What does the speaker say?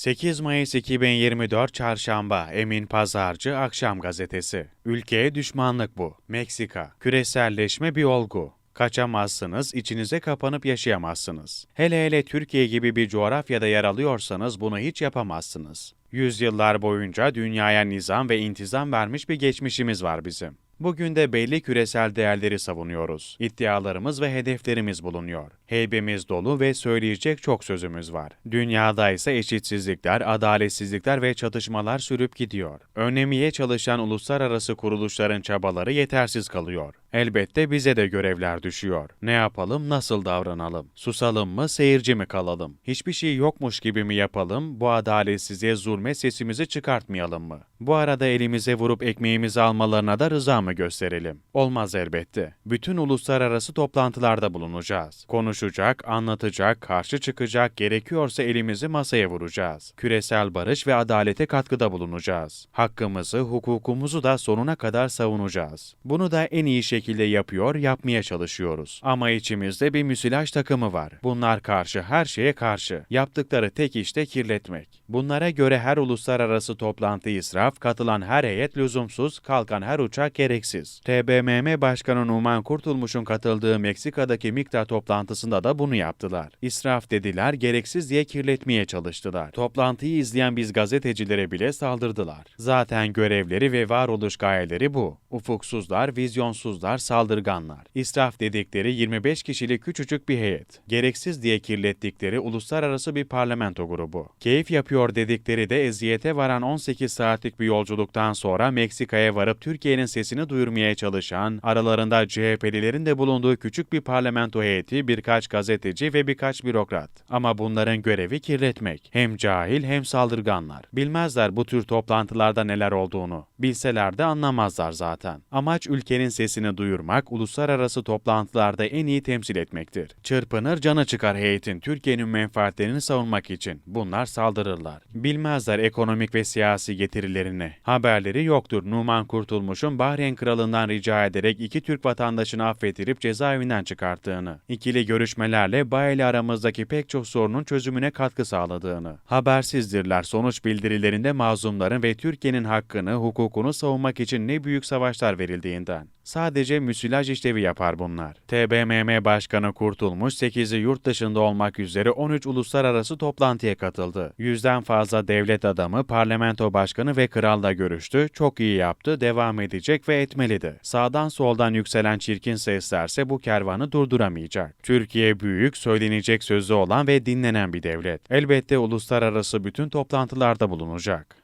8 Mayıs 2024 Çarşamba Emin Pazarcı Akşam Gazetesi Ülkeye düşmanlık bu. Meksika Küreselleşme bir olgu. Kaçamazsınız, içinize kapanıp yaşayamazsınız. Hele hele Türkiye gibi bir coğrafyada yer alıyorsanız bunu hiç yapamazsınız. Yüzyıllar boyunca dünyaya nizam ve intizam vermiş bir geçmişimiz var bizim. Bugün de belli küresel değerleri savunuyoruz. İddialarımız ve hedeflerimiz bulunuyor. Heybemiz dolu ve söyleyecek çok sözümüz var. Dünyada ise eşitsizlikler, adaletsizlikler ve çatışmalar sürüp gidiyor. Önlemeye çalışan uluslararası kuruluşların çabaları yetersiz kalıyor. Elbette bize de görevler düşüyor. Ne yapalım, nasıl davranalım? Susalım mı, seyirci mi kalalım? Hiçbir şey yokmuş gibi mi yapalım, bu adaletsizliğe zulme sesimizi çıkartmayalım mı? Bu arada elimize vurup ekmeğimizi almalarına da rıza mı gösterelim? Olmaz elbette. Bütün uluslararası toplantılarda bulunacağız. Konuşacak, anlatacak, karşı çıkacak, gerekiyorsa elimizi masaya vuracağız. Küresel barış ve adalete katkıda bulunacağız. Hakkımızı, hukukumuzu da sonuna kadar savunacağız. Bunu da en iyi şekilde yapıyor, yapmaya çalışıyoruz. Ama içimizde bir müsilaj takımı var. Bunlar karşı, her şeye karşı. Yaptıkları tek işte kirletmek. Bunlara göre her uluslararası toplantı israf, katılan her heyet lüzumsuz, kalkan her uçak gereksiz. TBMM Başkanı Numan Kurtulmuş'un katıldığı Meksika'daki miktar toplantısında da bunu yaptılar. İsraf dediler, gereksiz diye kirletmeye çalıştılar. Toplantıyı izleyen biz gazetecilere bile saldırdılar. Zaten görevleri ve varoluş gayeleri bu. Ufuksuzlar, vizyonsuzlar, saldırganlar. İsraf dedikleri 25 kişilik küçücük bir heyet. Gereksiz diye kirlettikleri uluslararası bir parlamento grubu. Keyif yapıyor dedikleri de eziyete varan 18 saatlik bir yolculuktan sonra Meksika'ya varıp Türkiye'nin sesini duyurmaya çalışan, aralarında CHP'lilerin de bulunduğu küçük bir parlamento heyeti, birkaç gazeteci ve birkaç bürokrat. Ama bunların görevi kirletmek. Hem cahil hem saldırganlar. Bilmezler bu tür toplantılarda neler olduğunu. Bilseler de anlamazlar zaten. Amaç ülkenin sesini duyurmak, uluslararası toplantılarda en iyi temsil etmektir. Çırpınır canı çıkar heyetin Türkiye'nin menfaatlerini savunmak için. Bunlar saldırırlar. Bilmezler ekonomik ve siyasi getirilerini. Haberleri yoktur Numan Kurtulmuş'un Bahreyn Kralı'ndan rica ederek iki Türk vatandaşını affettirip cezaevinden çıkarttığını. İkili görüşmelerle Bay aramızdaki pek çok sorunun çözümüne katkı sağladığını. Habersizdirler sonuç bildirilerinde mazlumların ve Türkiye'nin hakkını, hukukunu savunmak için ne büyük savaşlar verildiğinden. Sadece müsilaj işlevi yapar bunlar. TBMM Başkanı Kurtulmuş 8'i yurt dışında olmak üzere 13 uluslararası toplantıya katıldı. Yüzden fazla devlet adamı, parlamento başkanı ve kralla görüştü. Çok iyi yaptı, devam edecek ve etmeli de. Sağdan soldan yükselen çirkin seslerse bu kervanı durduramayacak. Türkiye büyük, söylenecek sözü olan ve dinlenen bir devlet. Elbette uluslararası bütün toplantılarda bulunacak.